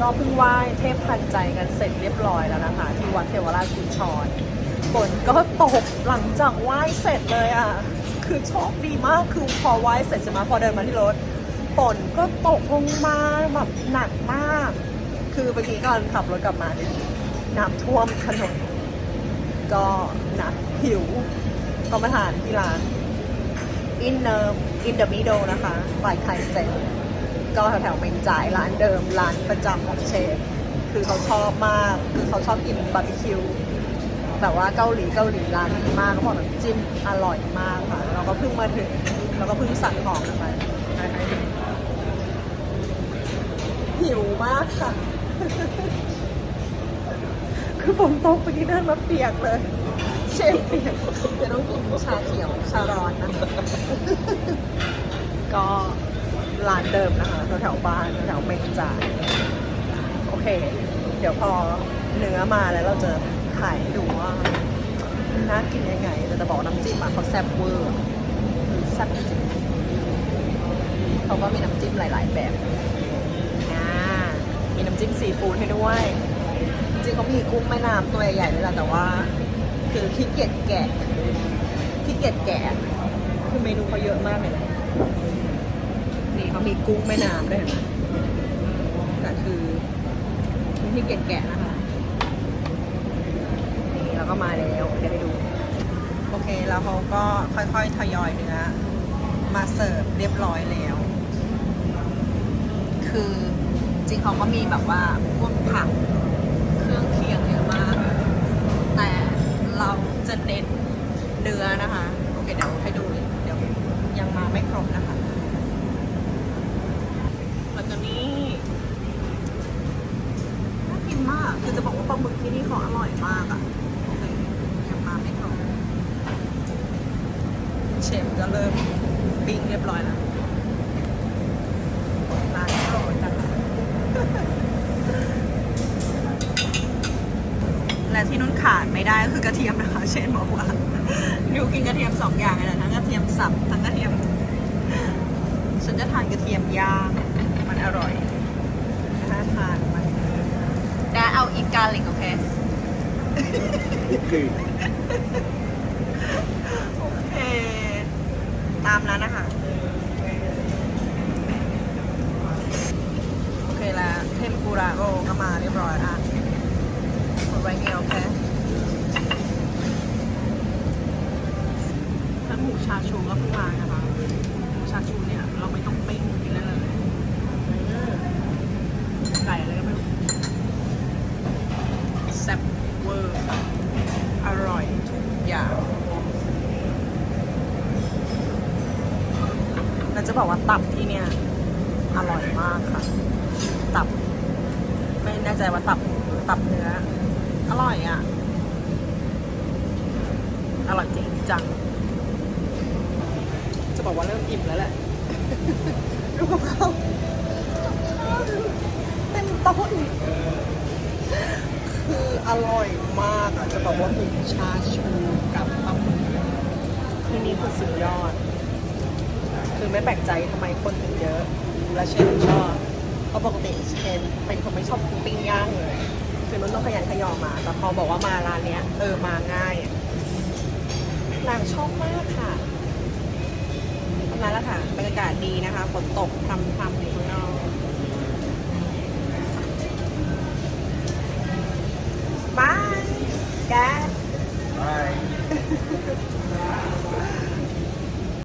ก็เพิ่งไหว้เทพทันใจกันเสร็จเรียบร้อยแล้วนะคะ ที่วัดเทวราชกุญชรฝนก็ตกหลังจากไหว้เสร็จเลยอะ คือโชคดีมากคือพอไหว้เสร็จใช่ไหมพอเดินมาที่รถฝนก็ตกลงมาแบบหนักมาก คือเมื่อกี้ก่อนขับรถกลับมาเนี่ยน้ำท่วมถนนก็หนักหิวก็มาทานที่ร้าน In the In the Middle นะคะบายไคเซ็น ก็แถวๆเมงจ่ายร้านเดิมร้านประจำของเชฟคือเขาชอบมากคือเขาชอบกินบาร์บีคิวแบบว่าเกาหลีเกาหลีร้านนี้มากเขาบอกน้ำจิ้มอร่อยมากค่ะเราก็เพิ่งมาถึงเราก็เพิ่งสั่งของกันไปหิวมากค่ะ คือฝนตกไปที่เดินมาเปียกเลย เชฟเปียกเดี๋ยวต้องกินชาเขียวชาร้อนนะคะ ร้านเดิมนะคะแถวๆบ้านแถวเมงจ่าโอเค เดี๋ยวพอเนื้อมาแล้วเราจะถ่ายให้ดูว่าน่ากินยังไงแต่จะบอกน้ำจิ้มอะเขาแซ่บเวอร์คือแซ่บจริงเขาก็มีน้ำจิ้มหลาย ๆ แบบมีน้ำจิ้มซีฟู้ดให้ด้วย จริงเขามีกุ้งแม่น้ำตัวใหญ่ๆด้วยแหละแต่ว่า คือขี้เกียจแกะขี้เกียจแกะคือเมนูเขาเยอะมากเลย นี่เขามีกุ้งแม่น้ำด้วยเห็นไหมแต่คือขี้เกียจแกะนะคะ นี่แล้วก็มาแล้วเดี๋ยวให้ดู โอเคแล้วเขาก็ค่อยๆทยอยเนื้อมาเสิร์ฟเรียบร้อยแล้ว คือจริงเขาก็มีแบบว่าพวกผัก เครื่องเคียงเยอะมาก แต่เราจะเน้นเนื้อนะคะ โอเคเดี๋ยวให้ดูเลยเดี๋ยวยังมาไม่ครบนะคะ แล้วก็นี่น่ากินมาก คือจะบอกว่าปลาหมึกที่นี่เขาอร่อยมากอะ่ะโอเคยังมาไม่ครบ เชฟก็เริ่มปิ้งเรียบร้อยแล้วร้านโปรดนะคะและที่นุ่นขาดไม่ได้ก็คือกระเทียมนะคะ เชนบอกว่านิวกินกระเทียมสองอย่างเลยนะทั้งกระเทียมสับทั้งกระเทียม ฉันจะทานกระเทียมย่างมันอร่อยน่าทานมันแต่เอาอีกกาลิกโอเคโอเค ตาม นั้นนะคะโอเคแล้วเทมปุระโรก็มาเรียบร้อยอะหมดไว้เงี้ยโอเคถ้าหมูชาชูก็เพิ่งมานะคะหมูชาชูเนี่ย เราไม่ต้องปิ้งกินได้เลยไก่อะไรก็ไม่รู้แซ่บเวอร์ อร่อยทุกอย่างแล้ว จะบอกว่าตับที่เนี่ยอร่อยมากค่ะ ตับ ไม่แน่ใจว่าตับตับเนื้อ อร่อยอะ อร่อยจริงจัง จะบอกว่าเริ่มอิ่มแล้วแหละดูกับเขาเต็มโต๊ะคืออร่อยมากอะจะบอกว่าหมูชาชูกับปลาหมึกที่นี่คือสุดยอด คือไม่แปลกใจทำไมคนถึงเยอะ และเชนชอบเพราะปกติเชนเป็นคนไม่ชอบปิ้งย่างเลย คือมันต้องขยันขยอมา แต่พอบอกว่ามาร้านเนี้ยเออมาง่ายอะนางชอบมากค่ะทำนั้นแหละค่ะบรรยากาศดีนะคะฝนตกทำทำอยู่ข้างนอก